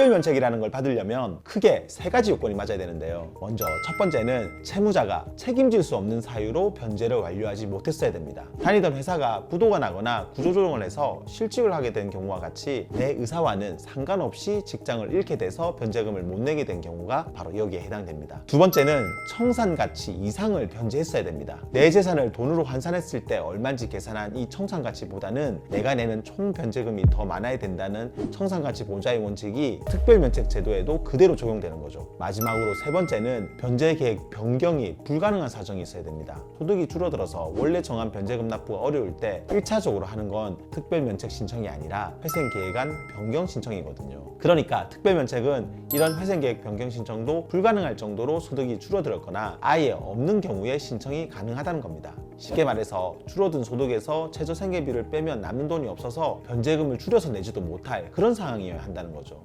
특별면책이라는 걸 받으려면 크게 세 가지 요건이 맞아야 되는데요. 먼저 첫 번째는 채무자가 책임질 수 없는 사유로 변제를 완료하지 못했어야 됩니다. 다니던 회사가 부도가 나거나 구조조정을 해서 실직을 하게 된 경우와 같이 내 의사와는 상관없이 직장을 잃게 돼서 변제금을 못 내게 된 경우가 바로 여기에 해당됩니다. 두 번째는 청산 가치 이상을 변제했어야 됩니다. 내 재산을 돈으로 환산했을 때 얼마인지 계산한 이 청산 가치보다는 내가 내는 총 변제금이 더 많아야 된다는 청산 가치 보좌의 원칙이 특별면책 제도에도 그대로 적용되는 거죠. 마지막으로 세 번째는 변제 계획 변경이 불가능한 사정이 있어야 됩니다. 소득이 줄어들어서 원래 정한 변제금 납부가 어려울 때 1차적으로 하는 건 특별면책 신청이 아니라 회생계획 안 변경 신청이거든요. 그러니까 특별면책은 이런 회생계획 변경 신청도 불가능할 정도로 소득이 줄어들었거나 아예 없는 경우에 신청이 가능하다는 겁니다. 쉽게 말해서 줄어든 소득에서 최저 생계비를 빼면 남는 돈이 없어서 변제금을 줄여서 내지도 못할 그런 상황이어야 한다는 거죠.